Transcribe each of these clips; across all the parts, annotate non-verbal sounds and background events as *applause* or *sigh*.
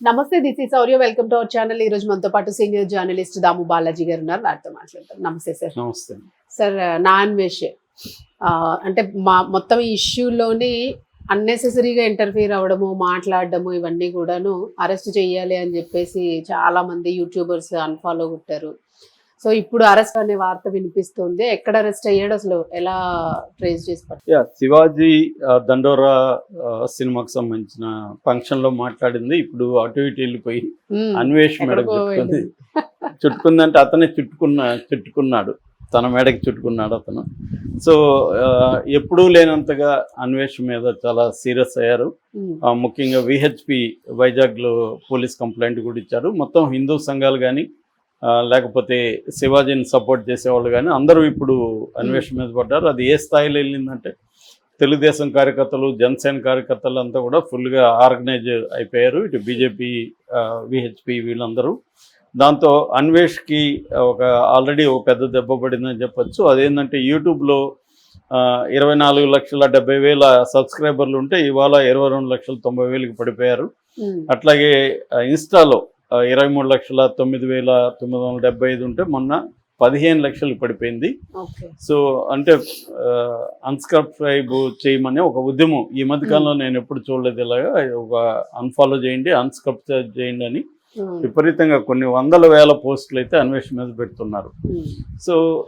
నమస్తే this is Saurya welcome to our channel. ఈ రోజు మనతో పాటు సీనియర్ జర్నలిస్ట్ దాము బాలాజీ గారు ఉన్నారు. వారితో మాట్లాడతాం. నమస్తే సార్. నమస్తే. సార్ నాన్ వెష్ అంటే మా మొత్తం ఈ ఇష్యూలోని అన్నెసెసరీగా ఇంటర్ఫీర్ అవ్వడము మాట్లాడడము ఇవన్నీ కూడాను అరెస్ట్ చేయాలి అని చెప్పేసి చాలా మంది యూట్యూబర్స్ అన్ఫాలో కొట్టారు. సో ఇప్పుడు అరెస్ట్ అనే వార్త వినిపిస్తుంది. ఎక్కడ అరెస్ట్ అయ్యాడు? అసలు ఎలా ట్రేస్ చేసి శివాజీ దండోరా సినిమాకి సంబంధించిన ఫంక్షన్లో మాట్లాడింది. ఇప్పుడు అటు ఇటు వెళ్ళిపోయి. అన్వేష్ చుట్టుకుంది. చుట్టుకుందంటే అతనే చుట్టుకున్న చుట్టుకున్నాడు. తన మేడకి చుట్టుకున్నాడు అతను. సో ఎప్పుడూ లేనంతగా అన్వేష్ మీద చాలా సీరియస్ అయ్యారు. ముఖ్యంగా విహెచ్పి వైజాగ్లో పోలీస్ కంప్లైంట్ కూడా ఇచ్చారు. మొత్తం హిందూ సంఘాలు కానీ లేకపోతే శివాజీని సపోర్ట్ చేసేవాళ్ళు కానీ అందరూ ఇప్పుడు అన్వేషణ మీద పడ్డారు. అది ఏ స్థాయిలో వెళ్ళిందంటే తెలుగుదేశం కార్యకర్తలు జనసేన కార్యకర్తలు అంతా కూడా ఫుల్గా ఆర్గనైజ్ అయిపోయారు. ఇటు బీజేపీ విహెచ్పి వీళ్ళందరూ. దాంతో అన్వేష్కి ఒక ఆల్రెడీ ఒక పెద్ద దెబ్బ పడిందని చెప్పొచ్చు. అదేంటంటే యూట్యూబ్లో ఇరవై నాలుగు లక్షల డెబ్బై వేల సబ్స్క్రైబర్లు ఉంటే ఇవాళ ఇరవై రెండు లక్షల తొంభై వేలకి పడిపోయారు. అట్లాగే ఇన్స్టాలో ఇరవై మూడు లక్షల తొమ్మిది వేల తొమ్మిది వందల డెబ్బై ఐదు ఉంటే మొన్న పదిహేను లక్షలు పడిపోయింది. సో అంటే అన్సబ్స్క్రైబ్ చేయమని ఒక ఉద్యమం. ఈ మధ్య కాలంలో నేను ఎప్పుడు చూడలేదు ఇలాగా. ఒక అన్ఫాలో చేయండి అన్సబ్స్క్రైబ్ చేయండి అని మ్మ్. విపరీతంగా కొన్ని వందల వేల పోస్టులు అయితే అన్వేషణ మీద పెడుతున్నారు. మ్మ్. సో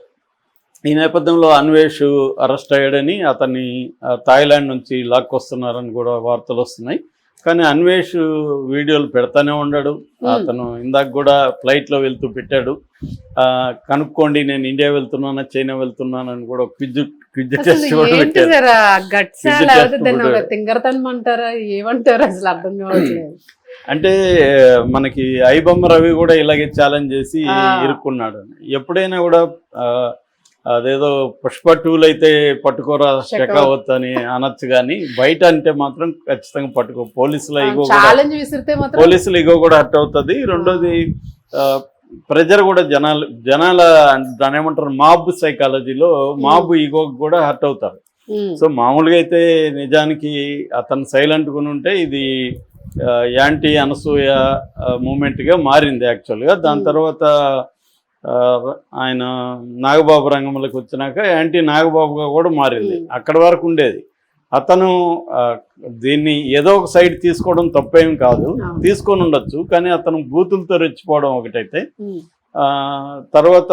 ఈ నేపథ్యంలో అన్వేష్ అరెస్ట్ అయ్యాడని అతన్ని థాయిలాండ్ నుంచి లాక్కొస్తున్నారని కూడా వార్తలు వస్తున్నాయి. కానీ అన్వేష్ వీడియోలు పెడతానే ఉన్నాడు Hmm. అతను ఇందాక కూడా ఫ్లైట్లో వెళ్తూ పెట్టాడు. ఆ, కనుక్కోండి నేను ఇండియా వెళ్తున్నానా చైనా వెళ్తున్నానని కూడా క్విజ్ క్విజ్ టెస్ట్ ఏమంటారు అసలు అర్థం కావట్లేదు. *clears throat* అంటే మనకి ఐబొమ్మ రవి కూడా ఇలాగే ఛాలెంజ్ చేసి. ఇరుక్కున్నాడు. ఎప్పుడైనా కూడా అదేదో పుష్ప టూల్ అయితే పట్టుకోరా షెకావత్ అని అనొచ్చు కానీ బయట అంటే మాత్రం ఖచ్చితంగా పట్టుకో. పోలీసుల ఇగో పోలీసులు ఇగో కూడా హర్ట్ అవుతుంది. రెండోది ప్రెజర్ కూడా జనాలు జనాల దాని ఏమంటారు మాబ్ సైకాలజీలో మాబ్ ఈగో కూడా హర్ట్ అవుతారు. సో మామూలుగా అయితే నిజానికి అతను సైలెంట్గా ఉంటే ఇది యాంటీ అనసూయ మూమెంట్గా మారింది యాక్చువల్గా దాని. తర్వాత ఆయన నాగబాబు రంగంలోకి వచ్చినాక యాంటీ నాగబాబుగా కూడా మారింది. అక్కడ వరకు ఉండేది. అతను దీన్ని ఏదో ఒక సైడ్ తీసుకోవడం తప్పేం కాదు. తీసుకొని ఉండొచ్చు కానీ అతను బూతులతో రెచ్చిపోవడం ఒకటైతే తర్వాత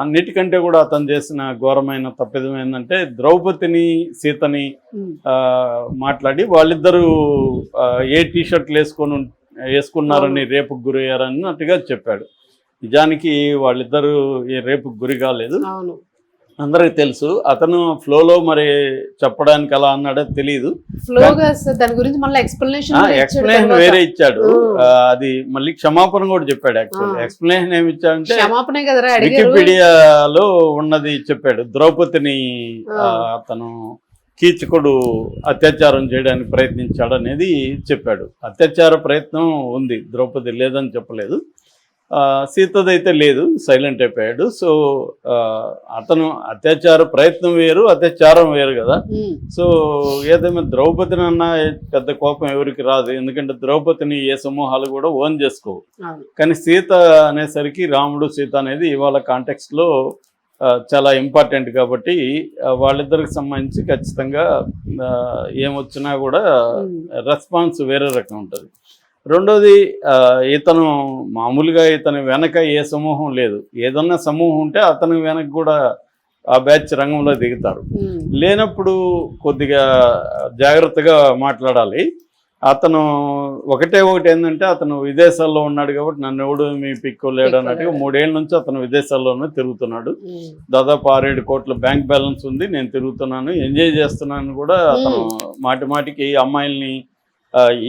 అన్నిటికంటే కూడా అతను చేసిన ఘోరమైన తప్పిదం ఏంటంటే ద్రౌపదిని సీతని మాట్లాడి వాళ్ళిద్దరూ ఏ టీ షర్ట్లు వేసుకొని వేసుకున్నారని రేపుకు గురయ్యారన్నట్టుగా చెప్పాడు. నిజానికి వాళ్ళిద్దరూ ఏ రేపుకు గురి కాలేదు. అవును. అందరికి తెలుసు. అతను ఫ్లోలో మరి చెప్పడానికి అలా అన్నాడో తెలియదు ఫ్లోగా సార్ దాని గురించి మళ్ళీ ఎక్స్ప్లెనేషన్ ఎక్స్ప్లెనేషన్ వేరే ఇచ్చాడు. అది మళ్ళీ క్షమాపణ కూడా చెప్పాడు యాక్చువల్ Ah. ఎక్స్ప్లెనేషన్ ఏమి ఇచ్చాడంటే వికీపీడియాలో ఉన్నది చెప్పాడు. ద్రౌపదిని అతను కీచకుడు అత్యాచారం చేయడానికి ప్రయత్నించాడు అనేది చెప్పాడు. అత్యాచార ప్రయత్నం ఉంది. ద్రౌపది లేదని చెప్పలేదు. సీతదైతే లేదు సైలెంట్ అయిపోయాడు. సో అతను అత్యాచార ప్రయత్నం వేరు అత్యాచారం వేరు కదా. సో ఏదేమైనా ద్రౌపదిని అన్న పెద్ద కోపం ఎవరికి రాదు. ఎందుకంటే ద్రౌపదిని ఏ సమూహాలు కూడా ఓన్ చేసుకోవు. కానీ సీత అనేసరికి రాముడు సీత అనేది ఇవాళ కాంటెక్స్ట్లో చాలా ఇంపార్టెంట్ కాబట్టి వాళ్ళిద్దరికి సంబంధించి ఖచ్చితంగా ఏమొచ్చినా కూడా రెస్పాన్స్ వేరే రకం ఉంటుంది. రెండోది ఇతను మామూలుగా ఇతని వెనక ఏ సమూహం లేదు. ఏదన్నా సమూహం ఉంటే అతని వెనక కూడా ఆ బ్యాచ్ రంగంలో దిగుతారు. లేనప్పుడు కొద్దిగా జాగ్రత్తగా మాట్లాడాలి. అతను ఒకటే ఒకటి ఏంటంటే అతను విదేశాల్లో ఉన్నాడు కాబట్టి నన్ను ఎవడు మీ పిక్కోలేడు అన్నట్టుగా మూడేళ్ళ నుంచి అతను విదేశాల్లోనే తిరుగుతున్నాడు. దాదాపు ఆరేడు కోట్ల బ్యాంక్ బ్యాలెన్స్ ఉంది. నేను తిరుగుతున్నాను ఎంజాయ్ చేస్తున్నాను కూడా అతను మాటి మాటికి అమ్మాయిల్ని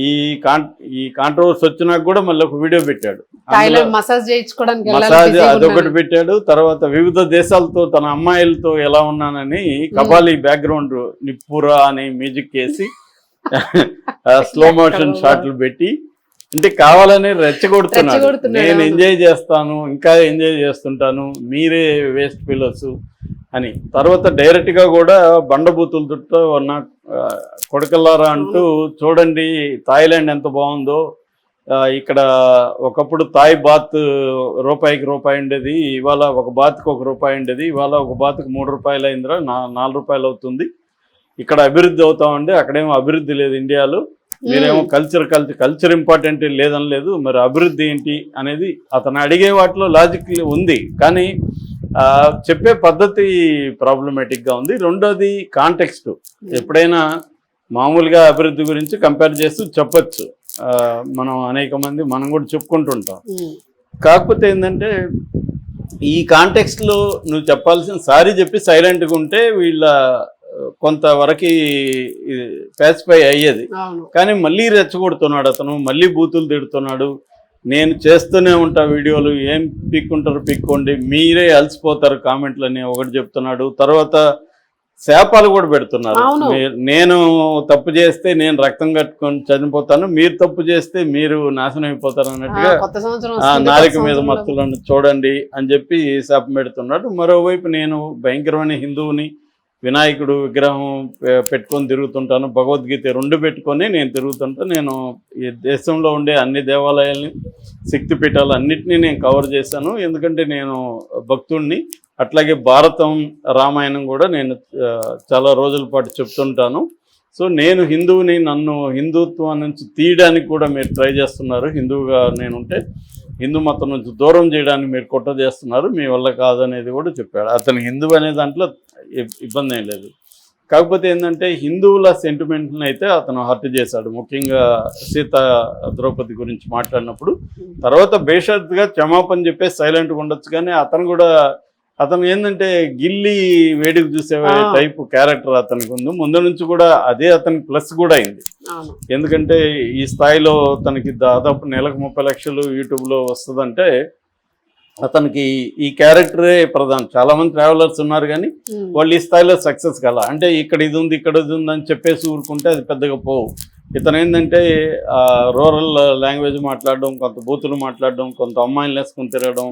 ఈ కాన్ ఈ కాంట్రవర్సీ వచ్చినాక కూడా మళ్ళీ ఒక వీడియో పెట్టాడు. మసాజ్ చేయించుకోవడానికి మసాజ్ అదొకటి. పెట్టాడు. తర్వాత వివిధ దేశాలతో తన అమ్మాయిలతో ఎలా ఉన్నానని కపాలి బ్యాక్గ్రౌండ్ నిప్పురా అని మ్యూజిక్ వేసి స్లో మోషన్ షాట్లు పెట్టి అంటే కావాలని రెచ్చగొడుతున్నాడు. నేను. ఎంజాయ్ చేస్తాను ఇంకా ఎంజాయ్ చేస్తుంటాను మీరే వేస్ట్ పిల్లర్స్ అని. తర్వాత డైరెక్ట్గా కూడా బండబూతులతో నా ఆ, కొడకల్లారా అంటూ చూడండి థాయిలాండ్ ఎంత బాగుందో. ఇక్కడ ఒకప్పుడు తాయ్ బాత్ రూపాయికి రూపాయి ఉండేది ఇవాళ ఒక బాత్కి ఒక రూపాయి ఉండేది ఇవాళ ఒక బాత్కి మూడు రూపాయలు అయిందిరా నా నాలుగు రూపాయలు అవుతుంది. ఇక్కడ అభివృద్ధి అవుతా ఉండే అక్కడేమో అభివృద్ధి లేదు ఇండియాలో. మీరేమో కల్చర్ కల్చర్ కల్చర్ ఇంపార్టెంట్ లేదని లేదు మరి అభివృద్ధి ఏంటి అనేది అతను అడిగే వాటిలో లాజిక్ ఉంది. కానీ చెప్పే పద్ధతి ప్రాబ్లమేటిక్గా ఉంది. రెండోది కాంటెక్స్ట్ ఎప్పుడైనా మామూలుగా అభివృద్ధి గురించి కంపేర్ చేస్తూ చెప్పొచ్చు. మనం అనేక మంది మనం కూడా చెప్పుకుంటుంటాం. కాకపోతే ఏంటంటే ఈ కాంటెక్స్ట్లో నువ్వు చెప్పాల్సిన సారీ చెప్పి సైలెంట్గా ఉంటే వీళ్ళ కొంతవరకు ప్యాసిఫై అయ్యేది. కానీ మళ్ళీ రెచ్చగొడుతున్నాడు అతను మళ్ళీ బూతులు తిడుతున్నాడు నేను చేస్తూనే ఉంటా వీడియోలు ఏం పిక్కుంటారు పిక్కోండి మీరే అలసిపోతారు కామెంట్లని ఒకటి చెప్తున్నాడు. తర్వాత శాపాలు కూడా పెడుతున్నారు. నేను తప్పు చేస్తే నేను రక్తం కట్టుకొని చనిపోతాను మీరు తప్పు చేస్తే మీరు నాశనం అయిపోతారు ఆ, అన్నట్టుగా నాలిక మీద మత్తులను చూడండి అని చెప్పి శాపం పెడుతున్నాడు. మరోవైపు నేను భయంకరమైన హిందువుని వినాయకుడు విగ్రహం పె- పెట్టుకొని తిరుగుతుంటాను. భగవద్గీత రెండు పెట్టుకొని నేను తిరుగుతుంటాను నేను ఈ దేశంలో ఉండే అన్ని దేవాలయాల్ని శక్తిపీఠాలు అన్నిటినీ నేను కవర్ చేశాను. ఎందుకంటే నేను భక్తుడిని అట్లాగే భారతం రామాయణం కూడా నేను చాలా రోజుల పాటు చెప్తుంటాను. సో నేను హిందువుని నన్ను హిందుత్వం నుంచి తీయడానికి కూడా మీరు ట్రై చేస్తున్నారు. హిందువుగా నేనుంటే హిందూ మతం నుంచి దూరం చేయడానికి మీరు కుట్ర చేస్తున్నారు మీ వల్ల కాదనేది కూడా చెప్పాడు. అతను హిందువు అనే దాంట్లో ఇబ్బంది ఏం లేదు. కాకపోతే ఏంటంటే హిందువుల సెంటిమెంట్ని అయితే అతను హర్ట్ చేశాడు. ముఖ్యంగా సీత ద్రౌపది గురించి మాట్లాడినప్పుడు తర్వాత బేషరత్గా క్షమాపణ చెప్పేసి సైలెంట్గా ఉండొచ్చు కానీ అతను కూడా అతను ఏంటంటే గిల్లి వేడికి చూసే. టైప్ క్యారెక్టర్ అతనికి ఉంది. ముందు నుంచి కూడా అదే అతనికి ప్లస్ కూడా అయింది. ఎందుకంటే ఈ స్థాయిలో తనకి దాదాపు నెలకు ముప్పై లక్షలు యూట్యూబ్లో వస్తుందంటే అతనికి ఈ క్యారెక్టరే ప్రధానం. చాలా మంది ట్రావెలర్స్ ఉన్నారు కానీ వాళ్ళు ఈ స్థాయిలో సక్సెస్ కల. అంటే ఇక్కడ ఇది ఉంది ఇక్కడ ఇది ఉంది అని చెప్పేసి ఊరుకుంటే అది పెద్దగా పోవు. ఇతను ఏంటంటే రూరల్ లాంగ్వేజ్ మాట్లాడడం కొంత బూతులు మాట్లాడడం కొంత అమ్మాయిలు వేసుకుని తిరగడం.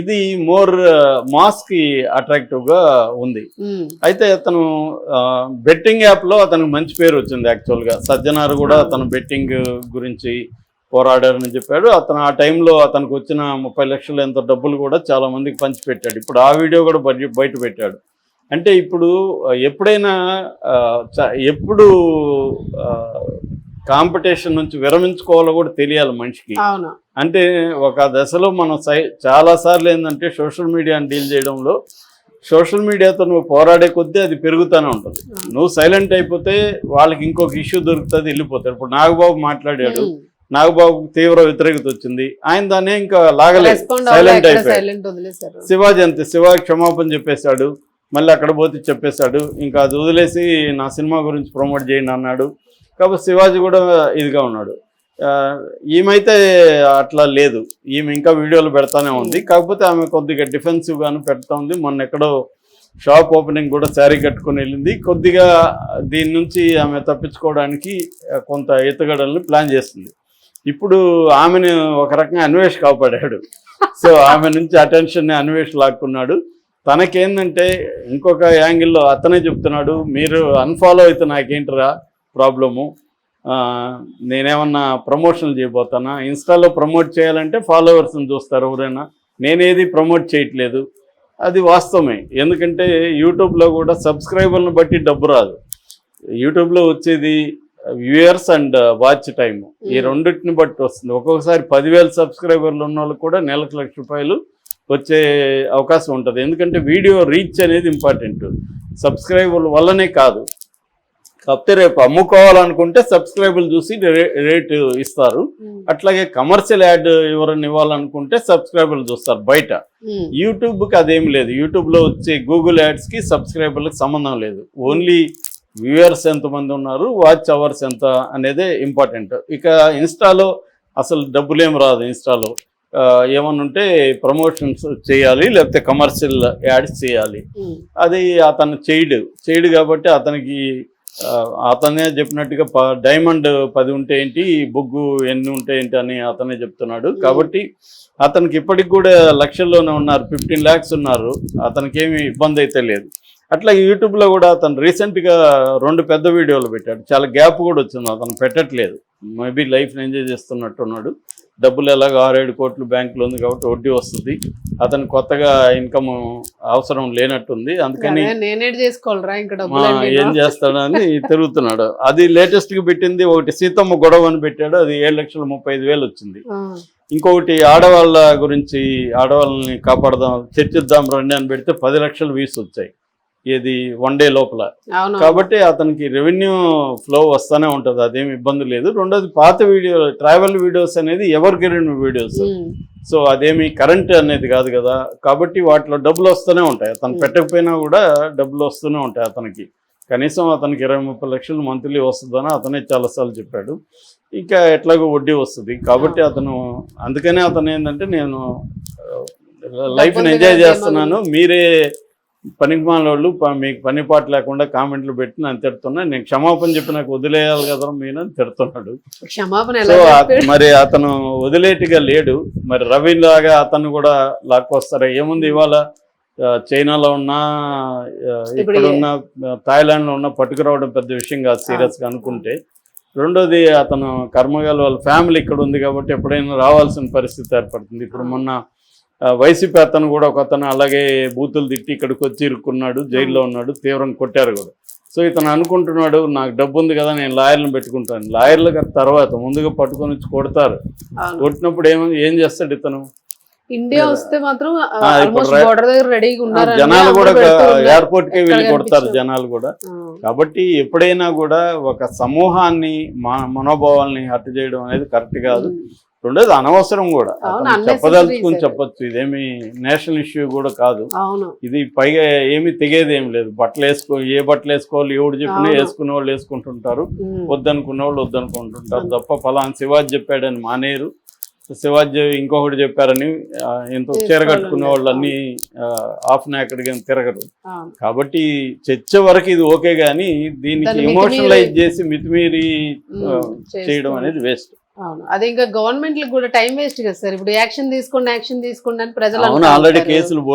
ఇది మోర్ మాస్కి అట్రాక్టివ్గా ఉంది. ఉమ్, అయితే అతను బెట్టింగ్ యాప్లో అతనికి మంచి పేరు వచ్చింది యాక్చువల్గా. సజ్జనారు కూడా అతను బెట్టింగ్ గురించి పోరాడారని చెప్పాడు. అతను ఆ టైంలో అతనికి వచ్చిన ముప్పై లక్షలు ఎంత డబ్బులు కూడా చాలా మందికి పంచిపెట్టాడు. ఇప్పుడు ఆ వీడియో కూడా బయట పెట్టాడు. అంటే ఇప్పుడు ఎప్పుడైనా ఎప్పుడు కాంపిటీషన్ నుంచి విరమించుకోవాలో కూడా తెలియాలి మనిషికి. అంటే ఒక దశలో మనం సై చాలాసార్లు ఏంటంటే సోషల్ మీడియాని డీల్ చేయడంలో సోషల్ మీడియాతో నువ్వు పోరాడే కొద్దీ అది పెరుగుతూనే ఉంటుంది. నువ్వు సైలెంట్ అయిపోతే వాళ్ళకి ఇంకొక ఇష్యూ దొరుకుతుంది వెళ్ళిపోతాడు ఇప్పుడు నాగబాబు మాట్లాడాడు. నాగబాబు తీవ్ర వ్యతిరేకత వచ్చింది ఆయన దాన్ని ఇంకా లాగలేదు. సైలెంట్ అయిపోయాడు. శివాజీ అంతే శివాజీ క్షమాపణ చెప్పేశాడు. మళ్ళీ అక్కడ పోతే చెప్పేశాడు. ఇంకా అది వదిలేసి నా సినిమా గురించి ప్రమోట్ చేయండి అన్నాడు. కాబట్టి శివాజీ కూడా ఇదిగా ఉన్నాడు. ఆ, ఈమెయితే అట్లా లేదు. ఈమె ఇంకా వీడియోలు పెడతానే ఉంది. కాకపోతే ఆమె కొద్దిగా డిఫెన్సివ్గాను పెడతా ఉంది. మొన్న ఎక్కడో షాప్ ఓపెనింగ్ కూడా శారీ కట్టుకొని వెళ్ళింది. కొద్దిగా దీని నుంచి ఆమె తప్పించుకోవడానికి కొంత ఎత్తుగడల్ని ప్లాన్ చేస్తుంది. ఇప్పుడు ఆమెను ఒక రకంగా అన్వేష్ కాపాడాడు. సో ఆమె నుంచి అటెన్షన్ అన్వేష్ లాక్కున్నాడు. తనకేందంటే ఇంకొక యాంగిల్లో అతనే చెప్తున్నాడు మీరు అన్ఫాలో అయితే నాకేంటిరా ప్రాబ్లము? నేనేమన్నా ప్రమోషన్లు చేయబోతానా? ఇన్స్టాలో ప్రమోట్ చేయాలంటే ఫాలోవర్స్ని చూస్తారు ఎవరైనా. నేనేది ప్రమోట్ చేయట్లేదు. అది వాస్తవమే. ఎందుకంటే యూట్యూబ్లో కూడా సబ్స్క్రైబర్లను బట్టి డబ్బు రాదు. యూట్యూబ్లో వచ్చేది వ్యూయర్స్ అండ్ వాచ్ టైం ఈ. రెండింటిని బట్టి వస్తుంది. ఒక్కొక్కసారి పదివేల సబ్స్క్రైబర్లు ఉన్న వాళ్ళు కూడా నెలకు లక్ష రూపాయలు వచ్చే అవకాశం ఉంటుంది. ఎందుకంటే వీడియో రీచ్ అనేది ఇంపార్టెంట్. సబ్స్క్రైబర్ల వల్లనే కాదు. కాకపోతే రేపు అమ్ముకోవాలనుకుంటే సబ్స్క్రైబర్లు చూసి రేటు ఇస్తారు. అట్లాగే కమర్షియల్ యాడ్ ఎవరైనా ఇవ్వాలనుకుంటే సబ్స్క్రైబర్లు చూస్తారు బయట. యూట్యూబ్కి అదేం లేదు. యూట్యూబ్లో వచ్చే గూగుల్ యాడ్స్కి సబ్స్క్రైబర్లకు సంబంధం లేదు. ఓన్లీ వ్యూయర్స్ ఎంతమంది ఉన్నారు వాచ్ అవర్స్ ఎంత అనేదే ఇంపార్టెంట్. ఇక ఇన్స్టాలో అసలు డబ్బులేం రాదు ఇన్స్టాలో. ఉంటే ప్రమోషన్స్ చేయాలి లేకపోతే కమర్షియల్ యాడ్స్ చేయాలి. అది అతను చేయడు. చేయడు కాబట్టి అతనికి అతనే చెప్పినట్టుగా ప డైమండ్ పది ఉంటే ఏంటి బొగ్గు ఎన్ని ఉంటే ఏంటి అని అతనే చెప్తున్నాడు. కాబట్టి అతనికి ఇప్పటికి కూడా లక్షల్లోనే ఉన్నారు ఫిఫ్టీన్ ల్యాక్స్ ఉన్నారు. అతనికి ఏమి ఇబ్బంది అయితే లేదు. అట్లా యూట్యూబ్లో కూడా అతను రీసెంట్గా రెండు పెద్ద వీడియోలు పెట్టాడు. చాలా గ్యాప్ కూడా వచ్చింది. అతను పెట్టట్లేదు. మేబీ లైఫ్ ఎంజాయ్ చేస్తున్నట్టున్నాడు. డబ్బులు ఎలాగో ఆరేడు కోట్లు బ్యాంకులో ఉంది కాబట్టి వడ్డీ వస్తుంది. అతను కొత్తగా ఇన్కమ్ అవసరం లేనట్టుంది. అందుకని ఏం చేస్తాడని తిరుగుతున్నాడు. అది లేటెస్ట్గా పెట్టింది ఒకటి సీతమ్మ గొడవ అని పెట్టాడు. అది ఏడు లక్షల ముప్పై ఐదు వేలు వచ్చింది. ఇంకొకటి ఆడవాళ్ళ గురించి ఆడవాళ్ళని కాపాడదాం చర్చిద్దాం రండి అని పెడితే పది లక్షల వ్యూస్ వచ్చాయి. ఇది వన్ డే లోపల. కాబట్టి అతనికి రెవెన్యూ ఫ్లో వస్తూనే ఉంటుంది అదేమి ఇబ్బంది లేదు. రెండోది పాత వీడియో ట్రావెల్ వీడియోస్ అనేది ఎవర్ గిరిన్ వీడియోస్. సో అదేమి కరెంట్ అనేది కాదు కదా. కాబట్టి వాటిలో డబ్బులు వస్తూనే ఉంటాయి. అతను పెట్టకపోయినా కూడా డబ్బులు వస్తూనే ఉంటాయి అతనికి. కనీసం అతనికి ఇరవై ముప్పై లక్షలు మంత్లీ వస్తుందని అతనే చాలాసార్లు చెప్పాడు. ఇంకా ఎట్లాగో వడ్డీ వస్తుంది. కాబట్టి అతను అందుకనే అతను ఏంటంటే నేను లైఫ్ని ఎంజాయ్ చేస్తున్నాను. మీరే పనికి వాళ్ళు మీకు పని పాట లేకుండా కామెంట్లు పెట్టి నన్ను తిడుతున్నా నేను క్షమాపణ చెప్పి నాకు వదిలేయాలి కదా మీరు అని తిడుతున్నాడు. క్షమాపణ? మరి అతను వదిలేటిగా లేడు. మరి రవి లాగా అతను కూడా లాక్కొస్తారా? ఏముంది ఇవాళ? చైనాలో ఉన్నా థాయిలాండ్లో ఉన్న పట్టుకురావడం పెద్ద విషయం కాదు సీరియస్గా అనుకుంటే. రెండోది అతను కర్మగాలు వాళ్ళ ఫ్యామిలీ ఇక్కడ ఉంది కాబట్టి ఎప్పుడైనా రావాల్సిన పరిస్థితి ఏర్పడుతుంది. ఇప్పుడు మొన్న వైసీపీ అతను కూడా ఒక అతను అలాగే బూతులు తిట్టి ఇక్కడికి వచ్చి ఇరుక్కున్నాడు జైల్లో ఉన్నాడు తీవ్రంగా కొట్టారు కూడా. సో ఇతను అనుకుంటున్నాడు నాకు డబ్బు ఉంది కదా నేను లాయర్లను పెట్టుకుంటాను. లాయర్ల తర్వాత ముందుగా పట్టుకొని వచ్చి కొడతారు. కొట్టినప్పుడు ఏమో ఏం చేస్తాడు ఇతను? ఇండియా వస్తే మాత్రం బోర్డర్ దగ్గర రెడీగా ఉన్నారు జనాలు కూడా ఎయిర్పోర్ట్కి వెళ్ళి కొడతారు. జనాలు కూడా. కాబట్టి ఎప్పుడైనా కూడా ఒక సమూహాన్ని మనోభావాల్ని హత్య చేయడం అనేది కరెక్ట్ కాదు. రెండోది అనవసరం కూడా చెప్పదలుచుకుని. చెప్పొచ్చు ఇదేమి నేషనల్ ఇష్యూ కూడా కాదు ఇది పైగా ఏమి తెగేది ఏం లేదు బట్టలు వేసుకో ఏ బట్టలు వేసుకోవాలి ఎవడు చెప్పినా. వేసుకునే వాళ్ళు వేసుకుంటుంటారు. వద్దనుకున్న వాళ్ళు వద్దనుకుంటుంటారు. తప్ప ఫలానా శివాజీ చెప్పాడని మానేరు శివాజీ ఇంకొకటి చెప్పారని ఆ, ఇంత చీర చేసుకోవాలి కట్టుకునే వాళ్ళు అన్ని ఆఫ్ నాకడిగా తిరగరు. కాబట్టి చర్చ వరకు ఇది ఓకే కానీ దీనికి ఎమోషనలైజ్ చేసి మితిమీరి చేయడం. అనేది వేస్ట్ అవును అది ఇంకా గవర్నమెంట్ కూడా టైం వేస్ట్ కదా సార్ ఇప్పుడు యాక్షన్ తీసుకోండి యాక్షన్ తీసుకోండి అని ప్రజలు అవును ఆల్రెడీ. కేసులు